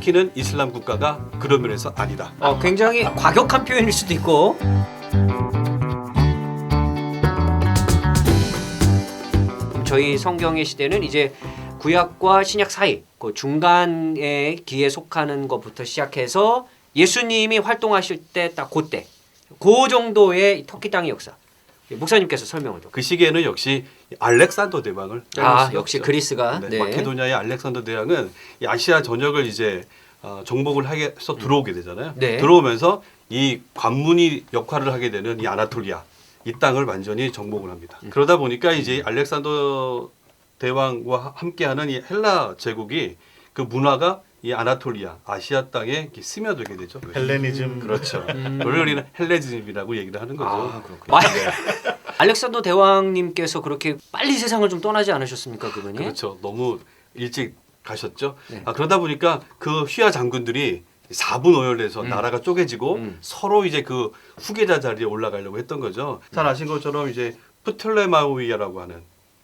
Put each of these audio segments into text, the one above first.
터키는 이슬람 국가가 그런 면에서 아니다. 어, 굉장히 과격한 표현일 수도 있고. 저희 성경의 시대는 이제 구약과 신약 사이 그 중간의 기에 속하는 것부터 시작해서 예수님이 활동하실 때 딱 그때 그 정도의 이 터키 땅의 역사 목사님께서 설명을 좀. 그 시기에는 역시 알렉산더 대왕을 아 역시 없죠. 그리스가 네, 네. 마케도니아의 알렉산더 대왕은 이 아시아 전역을 이제 어, 정복을 하게 해서 들어오게 되잖아요. 네. 들어오면서 이 관문이 역할을 하게 되는 이 아나톨리아 이 땅을 완전히 정복을 합니다. 음. 그러다 보니까 이제 알렉산더 대왕과 함께하는 이 헬라 제국이 그 문화가 이 아나톨리아 아시아 땅에 이렇게 스며들게 되죠. 헬레니즘 그렇죠. 음. 그걸 우리는 헬레즘이라고 얘기를 하는 거죠. 아 그렇군요. 알렉산더 대왕님께서 그렇게 빨리 세상을 좀 떠나지 않으셨습니까 그분이? 그렇죠. 너무 일찍 가셨죠. 네. 아, 그러다 보니까 그 휘하 장군들이 4분 오열돼서 음. 나라가 쪼개지고 음. 서로 이제 그 후계자 자리에 올라가려고 했던 거죠. 잘 아신 것처럼 이제 프톨레마우이아라고 하는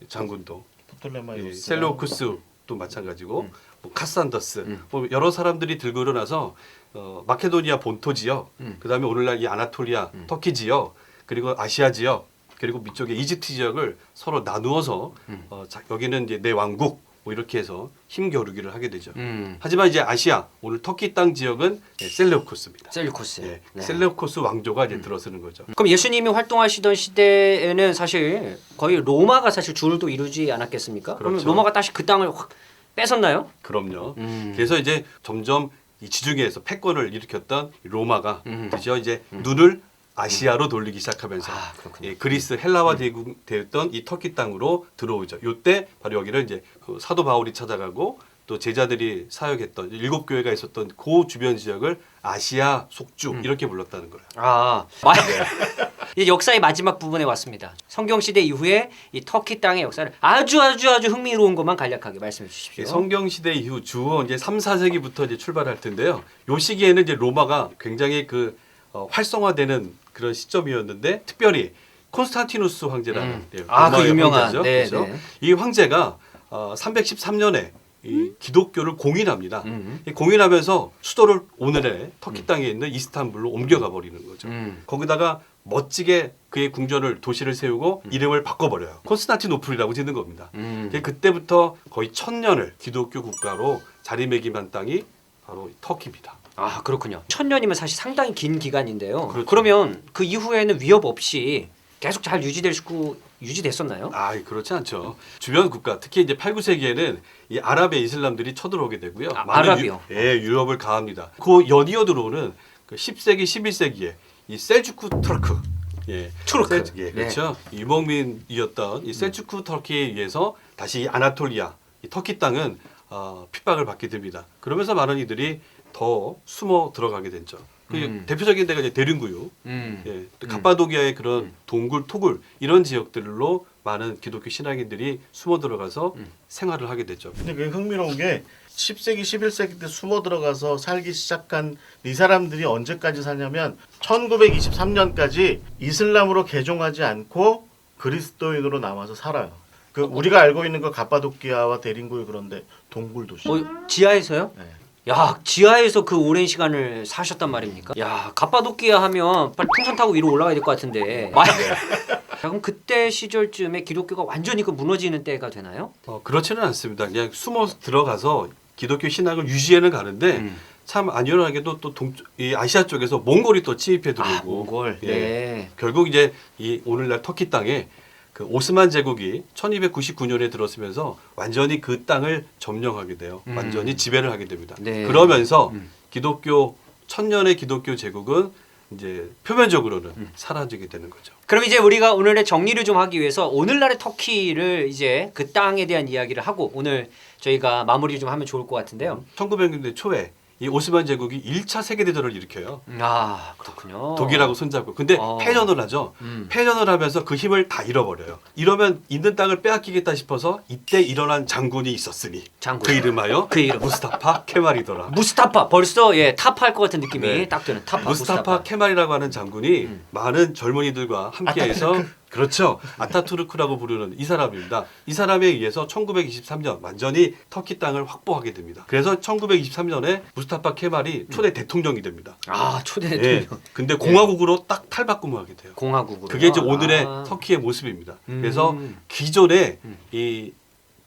장군도 이 포톨레마이오스 셀레우쿠스도 마찬가지고 음. 뭐 카산더스 음. 뭐 여러 사람들이 들고 일어나서 어, 마케도니아 본토 지역 음. 그다음에 오늘날 이 아나톨리아 음. 터키 지역 그리고 아시아 지역 그리고 밑쪽에 이집트 지역을 서로 나누어서 음. 어, 자, 여기는 이제 내 왕국 뭐 이렇게 해서 힘겨루기를 하게 되죠. 음. 하지만 이제 아시아 오늘 터키 땅 지역은 네, 셀레우코스입니다. 셀리코스. 예, 네. 셀레우코스 왕조가 이제 들어서는 거죠. 그럼 예수님이 활동하시던 시대에는 사실 거의 로마가 사실 줄을 또 이루지 않았겠습니까? 그러면 그렇죠. 로마가 다시 그 땅을 확 뺏었나요? 그럼요. 음. 그래서 이제 점점 이 지중해에서 패권을 일으켰던 이 로마가 음. 드디어 이제 눈을 아시아로 돌리기 시작하면서 아 그렇군요. 예, 그리스 헬라화 대국 되었던 이 터키 땅으로 들어오죠. 요때 바로 여기를 이제 그 사도 바울이 찾아가고 또 제자들이 사역했던 일곱 교회가 있었던 그 주변 지역을 아시아 속주 음. 이렇게 불렀다는 거예요. 아, 마- 이제 역사의 마지막 부분에 왔습니다. 성경 시대 이후에 이 터키 땅의 역사를 아주 아주 아주 흥미로운 것만 간략하게 말씀해 주십시오. 예, 성경 시대 이후 주 이제 3, 4세기부터 이제 출발할 텐데요. 요 시기에는 이제 로마가 굉장히 그 어, 활성화되는 그런 시점이었는데 특별히 콘스탄티누스 황제라는 음. 예, 아, 그 유명한. 황제죠. 네, 그렇죠? 네. 이 황제가 어, 313년에 이 기독교를 공인합니다. 음. 이 공인하면서 수도를 오늘의 터키 땅에 있는 이스탄불로 옮겨가 버리는 거죠. 음. 거기다가 멋지게 그의 궁전을 도시를 세우고 이름을 바꿔버려요. 콘스탄티노플이라고 짓는 겁니다. 음. 그때부터 거의 천 년을 기독교 국가로 자리매김한 땅이 바로 터키입니다. 아 그렇군요. 천 년이면 사실 상당히 긴 기간인데요. 그렇죠. 그러면 그 이후에는 위협 없이 계속 잘 유지될 수 유지됐었나요? 아, 그렇지 않죠. 주변 국가, 특히 이제 8, 9세기에는 이 아랍의 이슬람들이 쳐들어오게 되고요. 아, 아랍이요? 유, 예, 유럽을 가합니다. 그 연이어 들어오는 그 10세기, 11세기에 이 셀주크 터크, 예, 투르크. 셀- 예, 네. 그렇죠. 유목민이었던 이 셀주크 터키에 의해서 다시 이 아나톨리아, 이 터키 땅은 어, 핍박을 받게 됩니다. 그러면서 많은 이들이 더 숨어 들어가게 됐죠. 그 음. 대표적인 데가 이제 데륜구유, 음. 예, 또 음. 갑바도기아의 그런 음. 동굴, 토굴 이런 지역들로 많은 기독교 신앙인들이 숨어 들어가서 음. 생활을 하게 됐죠. 근데 그게 흥미로운 게 10세기 11세기 때 숨어 들어가서 살기 시작한 이 사람들이 언제까지 사냐면 1923년까지 이슬람으로 개종하지 않고 그리스도인으로 남아서 살아요. 그 우리가 알고 있는 그 갑바도키아와 대림굴 그런데 동굴 도시. 어, 지하에서요? 네. 야 지하에서 그 오랜 시간을 사셨단 말입니까? 야 갑바도키아 하면 빨리 풍선 타고 위로 올라가야 될 것 같은데. 마- 자, 그럼 그때 시절쯤에 기독교가 완전히 그 무너지는 때가 되나요? 어, 그렇지는 않습니다. 그냥 숨어 들어가서 기독교 신앙을 유지해는 가는데 음. 참 안일하게도 또 동, 이 아시아 쪽에서 몽골이 또 침입해 들어오고 아 몽골. 예. 네. 결국 이제 이 오늘날 터키 땅에 그 오스만 제국이 1299년에 들어서면서 완전히 그 땅을 점령하게 돼요. 음. 완전히 지배를 하게 됩니다. 네. 그러면서 음. 기독교 천년의 기독교 제국은 이제 표면적으로는 음. 사라지게 되는 거죠. 그럼 이제 우리가 오늘의 정리를 좀 하기 위해서 오늘날의 터키를 이제 그 땅에 대한 이야기를 하고 오늘 저희가 마무리 좀 하면 좋을 것 같은데요. 1900년대 초에 이 오스만 제국이 1차 세계 대전을 일으켜요. 아 그렇군요. 독일하고 손잡고. 근데 어. 패전을 하죠. 음. 패전을 하면서 그 힘을 다 잃어버려요. 이러면 있는 땅을 빼앗기겠다 싶어서 이때 일어난 장군이 있었으니 장군. 그 이름하여 그 이름. 무스타파 케말이더라. 무스타파 벌써 예 타파할 것 같은 느낌이 네. 딱 드는 타파 무스타파 케말이라고 하는 장군이 음. 많은 젊은이들과 함께해서 그렇죠. 아타투르크라고 부르는 이 사람입니다. 이 사람에 의해서 1923년 완전히 터키 땅을 확보하게 됩니다. 그래서 1923년에 무스타파 케말이 초대 대통령이 됩니다. 아 초대 예. 대통령 근데 공화국으로 딱 탈바꿈하게 돼요. 공화국으로. 그게 이제 오늘의 아. 터키의 모습입니다. 음. 그래서 기존의 음. 이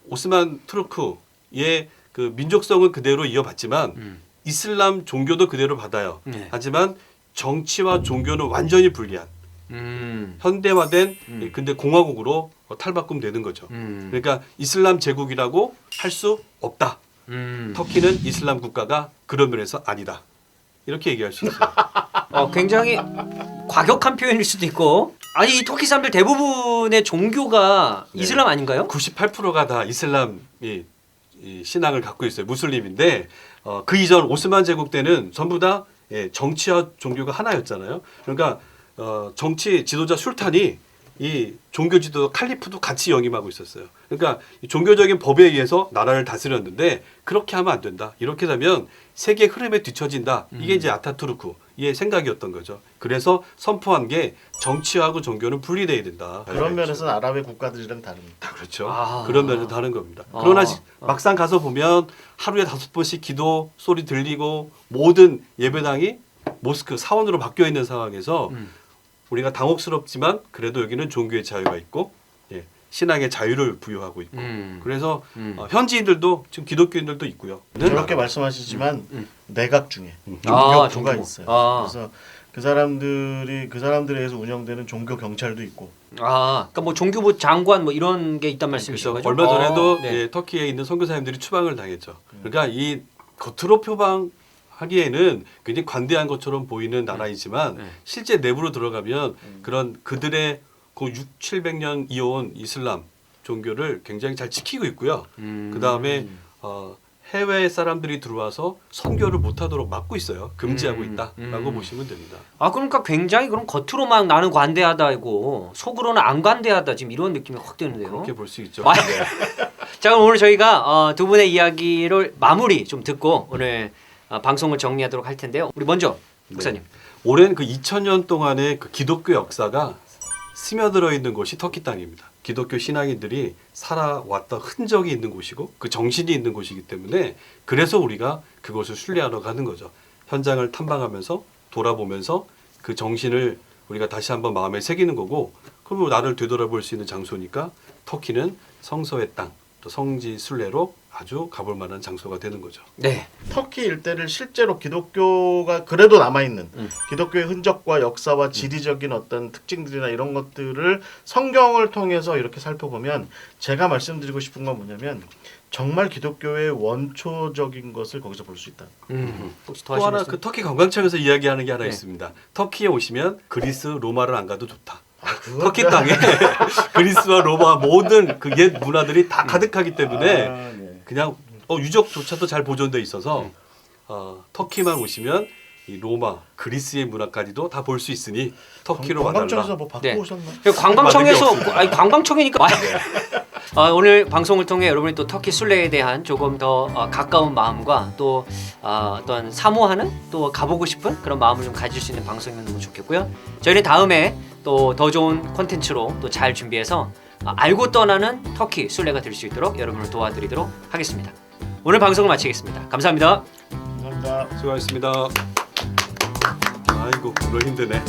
오스만 투르크의 그 민족성은 그대로 이어받지만 음. 이슬람 종교도 그대로 받아요. 네. 하지만 정치와 종교는 완전히 분리한 음. 현대화된 음. 이 근대 공화국으로 어, 탈바꿈되는 거죠. 음. 그러니까 이슬람 제국이라고 할 수 없다. 음. 터키는 이슬람 국가가 그런 면에서 아니다. 이렇게 얘기할 수 있어요. 어, 굉장히 과격한 표현일 수도 있고 아니 이 터키 사람들 대부분의 종교가 네. 이슬람 아닌가요? 98%가 다 이슬람 이, 이 신앙을 갖고 있어요. 무슬림인데 어, 그 이전 오스만 제국 때는 전부 다 예, 정치와 종교가 하나였잖아요. 그러니까 어, 정치 지도자 술탄이 이 종교 지도 칼리프도 같이 영임하고 있었어요. 그러니까 이 종교적인 법에 의해서 나라를 다스렸는데 그렇게 하면 안 된다. 이렇게 되면 세계 흐름에 뒤처진다. 이게 이제 아타투르크의 생각이었던 거죠. 그래서 선포한 게 정치하고 종교는 분리돼야 된다. 그런 면에서는 아랍의 국가들이랑 다릅니다. 다 그렇죠. 아. 그런 면에서 다른 겁니다. 아. 그러나 시- 막상 가서 보면 하루에 다섯 번씩 기도 소리 들리고 모든 예배당이 모스크 사원으로 바뀌어 있는 상황에서 음. 우리가 당혹스럽지만 그래도 여기는 종교의 자유가 있고 예, 신앙의 자유를 부여하고 있고 음. 그래서 음. 어, 현지인들도 지금 기독교인들도 있고요. 저렇게 말씀하시지만 음. 내각 중에 음. 아, 종교부가 종교. 있어요. 아. 그래서 그 사람들이 그 사람들에 의해서 운영되는 종교 경찰도 있고 아, 그러니까 뭐 종교부 장관 뭐 이런 게 있단 말씀이신 그래서 거죠? 얼마 전에도 아, 네. 예, 터키에 있는 선교사님들이 추방을 당했죠. 그러니까 이 겉으로 표방 하기에는 굉장히 관대한 것처럼 보이는 나라이지만 네. 실제 내부로 들어가면 음. 그런 그들의 그 6, 700년 이어온 이슬람 종교를 굉장히 잘 지키고 있고요. 음. 그 다음에 어, 해외 사람들이 들어와서 선교를 못하도록 막고 있어요. 금지하고 음, 있다라고 음. 보시면 됩니다. 아 그러니까 굉장히 그럼 겉으로만 나는 관대하다고 속으로는 안 관대하다 지금 이런 느낌이 확 드는데요. 그렇게 볼 수 있죠. 아, 네. 자 그럼 오늘 저희가 어, 두 분의 이야기를 마무리 좀 듣고 오늘 어, 방송을 정리하도록 할 텐데요. 우리 먼저 목사님. 오랜 그 2000년 동안의 그 기독교 역사가 스며들어 있는 곳이 터키 땅입니다. 기독교 신앙인들이 살아왔던 흔적이 있는 곳이고 그 정신이 있는 곳이기 때문에 그래서 우리가 그것을 순례하러 가는 거죠. 현장을 탐방하면서 돌아보면서 그 정신을 우리가 다시 한번 마음에 새기는 거고 그리고 나를 되돌아볼 수 있는 장소니까 터키는 성서의 땅, 또 성지 순례로 아주 가볼 만한 장소가 되는 거죠. 네. 터키 일대를 실제로 기독교가 그래도 남아 있는 음. 기독교의 흔적과 역사와 지리적인 어떤 특징들이나 이런 것들을 성경을 통해서 이렇게 살펴보면 제가 말씀드리고 싶은 건 뭐냐면 정말 기독교의 원초적인 것을 거기서 볼 수 있다. 음. 혹시 더또 하실 하나? 그 터키 관광청에서 이야기하는 게 하나 네. 있습니다. 터키에 오시면 그리스, 로마를 안 가도 좋다. 아, 그거 터키 땅에 그리스와 로마 모든 그 옛 문화들이 다 가득하기 때문에 아, 네. 그냥 어, 유적조차도 잘 보존돼 있어서 음. 어, 터키만 오시면 이 로마, 그리스의 문화까지도 다 볼 수 있으니 터키로 관광청에서 와달라. 뭐 받고 네. 오셨나? 그 관광청에서 아니 관광청이니까 아, 오늘 방송을 통해 여러분이 또 터키 순례에 대한 조금 더 어, 가까운 마음과 또 어, 어떤 사모하는 또 가보고 싶은 그런 마음을 좀 가질 수 있는 방송이면 너무 좋겠고요. 저희는 다음에 또 더 좋은 콘텐츠로 또 잘 준비해서 어, 알고 떠나는 터키 순례가 될 수 있도록 여러분을 도와드리도록 하겠습니다. 오늘 방송을 마치겠습니다. 감사합니다. 감사합니다. 수고하셨습니다. 아이고 오늘 힘드네.